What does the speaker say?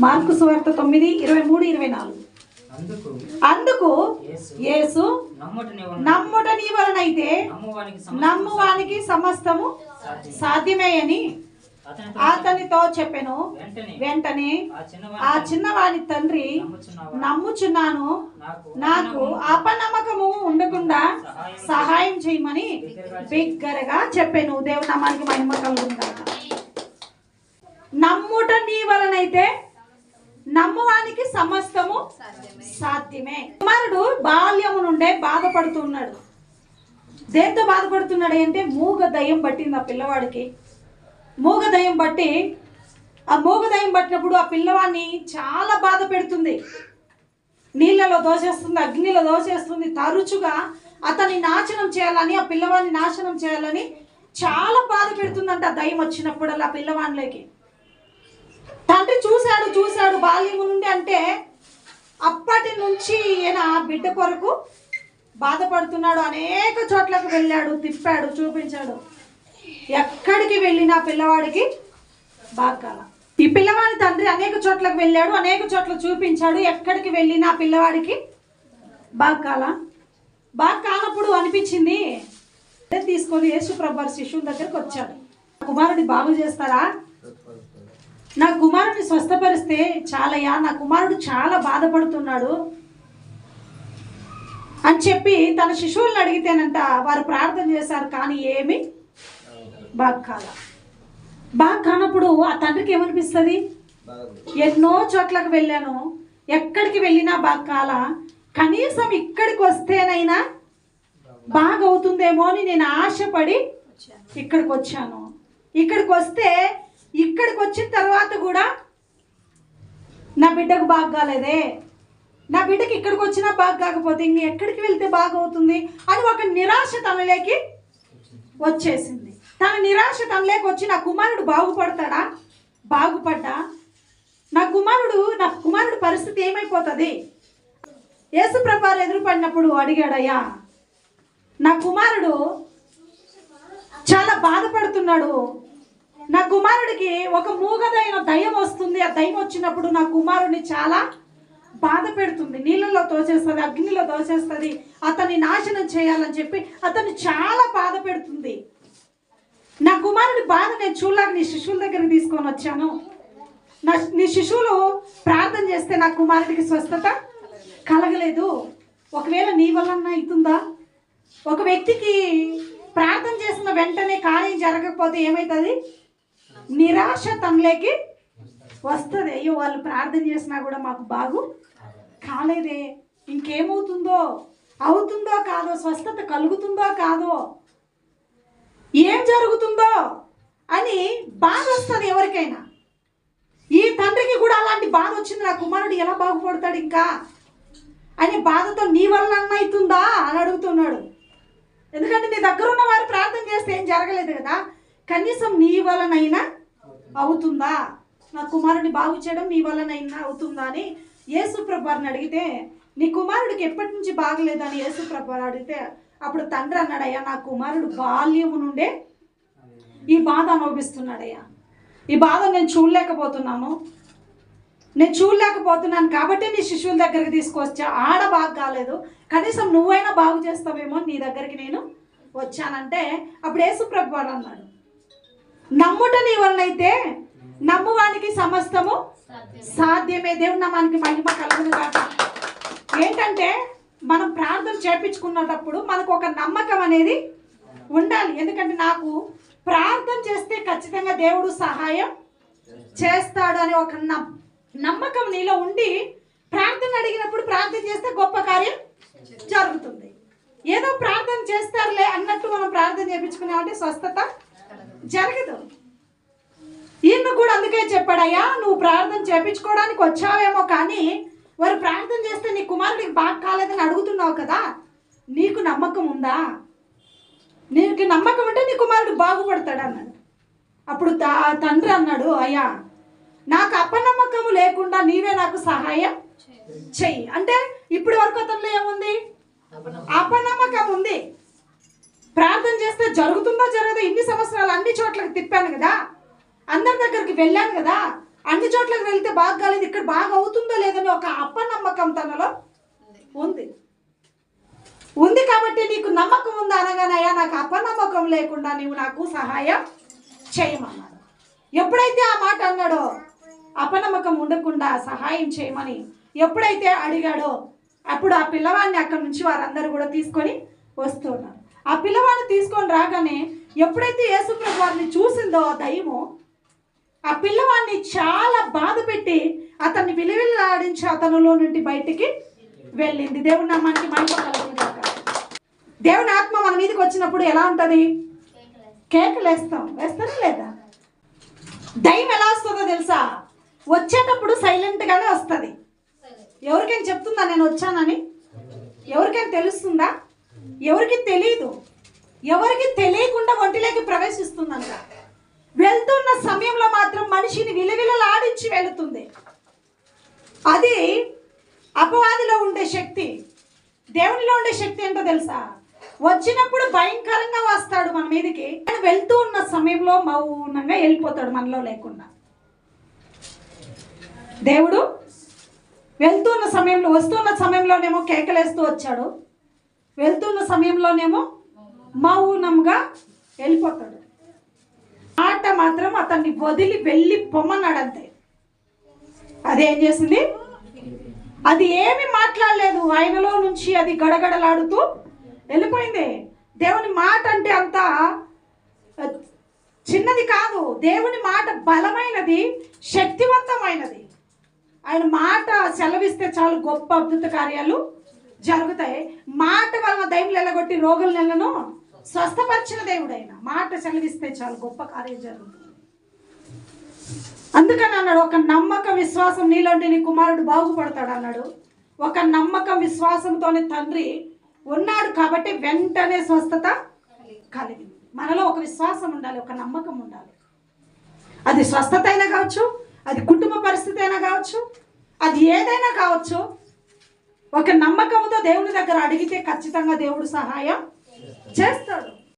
Mark సువార్త తొమ్మిది ఇరవై మూడు ఇరవై నాలుగు. అందుకు యేసు నమ్ముట నీ వలనైతే నమ్మువానికి సమస్తము సాధ్యమే. అని అతనితో చెప్పెను. వెంటనే ఆ చిన్నవాని తండ్రి నమ్ముచున్నాను. నాకు అపనమ్మకము ఉండకుండా సహాయం చేయమని బిగ్గరగా చెప్పాను. దేవుని నామానికి మహిమ కలుగుతుందా నమ్ముట నీ వలనైతే నమ్మవానికి సమస్తము సాధ్యమే. కుమారుడు బాల్యము నుండే బాధపడుతున్నాడు. దేంతో బాధపడుతున్నాడు అంటే మూగ దయ్యం పట్టింది ఆ పిల్లవాడికి. మూగ దయ్యం బట్టి ఆ మూగ దయ్యం పట్టినప్పుడు ఆ పిల్లవాడిని చాలా బాధ పెడుతుంది. నీళ్ళలో దోచేస్తుంది అగ్నిలో దోచేస్తుంది తరచుగా అతన్ని నాశనం చేయాలని ఆ పిల్లవాడిని నాశనం చేయాలని చాలా బాధ పెడుతుందంట ఆ దయ్యం వచ్చినప్పుడల్లా అలా పిల్లవాడిలోకి. అంటే చూశాడు చూశాడు బాల్యము నుండి అంటే అప్పటి నుంచి ఈయన బిడ్డ కొరకు బాధపడుతున్నాడు అనేక చోట్లకు వెళ్ళాడు తిప్పాడు చూపించాడు. ఎక్కడికి వెళ్ళినా పిల్లవాడికి బాగాల. ఈ పిల్లవాడి తండ్రి అనేక చోట్లకు వెళ్ళాడు అనేక చోట్ల చూపించాడు ఎక్కడికి వెళ్ళినా పిల్లవాడికి బాగాల. బాగా కానప్పుడు అనిపించింది అదే తీసుకొని యేసు ప్రభారి శిశువుల దగ్గరికి వచ్చాడు. కుమారుడి బాగు చేస్తారా? నా కుమారుడిని స్వస్థపరిస్తే చాలయ్యా నా కుమారుడు చాలా బాధపడుతున్నాడు అని చెప్పి తన శిశువులను అడిగితేనంట వారు ప్రార్థన చేశారు కానీ ఏమి బాగా కాల బాగా కానప్పుడు ఆ తండ్రికి ఏమనిపిస్తుంది? ఎన్నో చోట్లకు వెళ్ళాను ఎక్కడికి వెళ్ళినా బాగా కాల కనీసం ఇక్కడికి వస్తేనైనా బాగా అవుతుందేమో అని నేను ఆశపడి ఇక్కడికి వచ్చాను. ఇక్కడికి వస్తే ఇక్కడికి వచ్చిన తర్వాత కూడా నా బిడ్డకు బాగా కాలేదే. నా బిడ్డకి ఇక్కడికి వచ్చినా బాగా కాకపోతే ఇంక ఎక్కడికి వెళ్తే బాగవుతుంది అని ఒక నిరాశ తనలోకి వచ్చేసింది. తన నిరాశ తనలోకి వచ్చి నా కుమారుడు బాగుపడతాడా? బాగుపడ్డా? నా కుమారుడు నా కుమారుడు పరిస్థితి ఏమైపోతుంది? యేసుప్రభారు ఎదురుపడినప్పుడు అడిగాడయ్యా నా కుమారుడు చాలా బాధపడుతున్నాడు. నా కుమారుడికి ఒక మూగదైన దయ్యం వస్తుంది. ఆ దయ్యం వచ్చినప్పుడు నా కుమారుడిని చాలా బాధ పెడుతుంది. నీళ్ళలో తోచేస్తుంది అగ్నిలో తోచేస్తుంది అతన్ని నాశనం చేయాలని చెప్పి అతన్ని చాలా బాధ పెడుతుంది. నా కుమారుడి బాధ నేను చూడలేక నీ శిశువుల దగ్గరికి తీసుకొని వచ్చాను. నా నీ శిశువులు ప్రార్థన చేస్తే నా కుమారుడికి స్వస్థత కలగలేదు. ఒకవేళ నీ వలన అవుతుందా? ఒక వ్యక్తికి ప్రార్థన చేసిన వెంటనే కార్యం జరగకపోతే ఏమవుతుంది నిరాశ తనలోకి వస్తుంది. అయ్యో వాళ్ళు ప్రార్థన చేసినా కూడా మాకు బాగు కాలేదే. ఇంకేమవుతుందో? అవుతుందో కాదో? స్వస్థత కలుగుతుందో కాదో? ఏం జరుగుతుందో? అని బాధ వస్తుంది ఎవరికైనా. ఈ తండ్రికి కూడా అలాంటి బాధ వచ్చింది. నా కుమారుడు ఎలా బాగుపడతాడు ఇంకా? అని బాధతో నీ వల్ల అవుతుందా? అని అడుగుతున్నాడు. ఎందుకంటే నీ దగ్గర ఉన్న వారు ప్రార్థన చేస్తే ఏం జరగలేదు కదా? కనీసం నీ వలనైనా అవుతుందా? నా కుమారుడిని బాగు చేయడం మీ వల్లనైనా అవుతుందా అని యేసుప్రభారిని అడిగితే నీ కుమారుడికి ఎప్పటి నుంచి బాగలేదని యేసుప్రభారు అడిగితే అప్పుడు తండ్రి అన్నాడయ్యా నా కుమారుడు బాల్యము నుండే ఈ బాధ అనుభవిస్తున్నాడయ్యా. ఈ బాధ నేను చూడలేకపోతున్నాను. నేను చూడలేకపోతున్నాను కాబట్టి నీ శిశువుల దగ్గరికి తీసుకొచ్చా. ఆడ బాగు కాలేదు. కనీసం నువ్వైనా బాగు చేస్తావేమో నీ దగ్గరికి నేను వచ్చానంటే అప్పుడు యేసుప్రభు వారు అన్నాడు. నమ్ముట నీ వలనైతే నమ్మువానికి సమస్తము సాధ్యమే. దేవుని నామానికి మహిమ కలుగును కాక ఏంటంటే మనం ప్రార్థన చేపించుకున్నటప్పుడు మనకు ఒక నమ్మకం అనేది ఉండాలి. ఎందుకంటే నాకు ప్రార్థన చేస్తే ఖచ్చితంగా దేవుడు సహాయం చేస్తాడు అనే ఒక నమ్- నమ్మకం నీలో ఉండి ప్రార్థన అడిగినప్పుడు ప్రార్థన చేస్తే గొప్ప కార్యం జరుగుతుంది. ఏదో ప్రార్థన చేస్తారులే అన్నట్టు మనం ప్రార్థన చేయించుకున్నామంటే స్వస్థత జరగదు. ఈయన కూడా అందుకే చెప్పాడయ్యా నువ్వు ప్రార్థన చేపించుకోవడానికి వచ్చావేమో కానీ వారు ప్రార్థన చేస్తే నీ కుమారుడికి బాగా కాలేదని అడుగుతున్నావు కదా నీకు నమ్మకం ఉందా? నీకు నమ్మకం ఉంటే నీ కుమారుడు బాగుపడతాడు అన్నాడు. అప్పుడు తండ్రి అన్నాడు అయ్యా నాకు అపనమ్మకము లేకుండా నీవే నాకు సహాయం చెయ్యి. అంటే ఇప్పటి వరకు అతనిలో ఏముంది? అపనమ్మకం జరుగుతుందో జరగదో ఇన్ని సంవత్సరాలు అన్ని చోట్లకి తిప్పాను కదా. అందరి దగ్గరికి వెళ్ళాను కదా. అన్ని చోట్లకి వెళ్తే బాగా కాలేదు. ఇక్కడ బాగా అవుతుందో లేదని ఒక అపనమ్మకం తనలో ఉంది. ఉంది కాబట్టి నీకు నమ్మకం ఉందా అనగానయ్యా నాకు అపనమ్మకం లేకుండా నీవు నాకు సహాయం చేయమన్నాడు ఎప్పుడైతే ఆ మాట అన్నాడో అపనమ్మకం ఉండకుండా సహాయం చేయమని ఎప్పుడైతే అడిగాడో అప్పుడు ఆ పిల్లవాడిని అక్కడి నుంచి వారందరూ కూడా తీసుకొని వస్తున్నారు. ఆ పిల్లవాడిని తీసుకొని రాగానే ఎప్పుడైతే యేసుప్రభు వారిని చూసిందో ఆ దయ్యము ఆ పిల్లవాడిని చాలా బాధ పెట్టి అతన్ని విలువిల్లాడించి అతనిలో నుండి బయటికి వెళ్ళింది. దేవుని నామానికి మహిమ దేవుని ఆత్మ మన మీదకి వచ్చినప్పుడు ఎలా ఉంటుంది? కేకలు వేస్తాం. వేస్తారా లేదా? దయ్యం ఎలా వస్తుందో తెలుసా? వచ్చేటప్పుడు సైలెంట్గానే వస్తుంది. ఎవరికైనా చెప్తుందా నేను వచ్చానని? ఎవరికైనా తెలుస్తుందా? ఎవరికి తెలియదు ఎవరికి తెలియకుండా ఒంటిలోకి ప్రవేశిస్తుందంట. వెళ్తున్న సమయంలో మాత్రం మనిషిని విలవిలలాడించి వెళుతుంది. అది అపవాదిలో ఉండే శక్తి. దేవునిలో ఉండే శక్తి ఏంటో తెలుసా? వచ్చినప్పుడు భయంకరంగా వస్తాడు మన మీదకి. కానీ వెళ్తూ ఉన్న సమయంలో మౌనంగా వెళ్ళిపోతాడు మనలో లేకుండా. దేవుడు వెళ్తున్న సమయంలో వస్తున్న సమయంలోనేమో కేకలేస్తూ వచ్చాడు. వెళ్తున్న సమయంలోనేమో మౌనంగా వెళ్ళిపోతాడు. మాట మాత్రం అతన్ని వదిలి వెళ్ళి పొమ్మన్నాడు అంతే అదేం చేసింది? అది ఏమి మాట్లాడలేదు. ఆయనలో నుంచి అది గడగడలాడుతూ వెళ్ళిపోయింది. దేవుని మాట అంటే అంత చిన్నది కాదు. దేవుని మాట బలమైనది శక్తివంతమైనది. ఆయన మాట సెలవిస్తే చాలు గొప్ప అద్భుత కార్యాలు జరుగుతాయి. మాట వలన దైవం ఎల్లగొట్టి రోగుల నెలను స్వస్థపరిచిన దేవుడైన. మాట చదివిస్తే చాలు గొప్ప కార్యం జరుగుతుంది. అందుకని అన్నాడు ఒక నమ్మక విశ్వాసం నీలోంటి నీ కుమారుడు బాగుపడతాడు అన్నాడు. ఒక నమ్మక విశ్వాసంతోనే తండ్రి ఉన్నాడు కాబట్టి వెంటనే స్వస్థత కలిగింది. మనలో ఒక విశ్వాసం ఉండాలి ఒక నమ్మకం ఉండాలి. అది స్వస్థత అయినా కావచ్చు అది కుటుంబ పరిస్థితి అయినా కావచ్చు అది ఏదైనా కావచ్చు ఒక నమ్మకంతో దేవుని దగ్గర అడిగితే ఖచ్చితంగా దేవుడు సహాయం చేస్తాడు.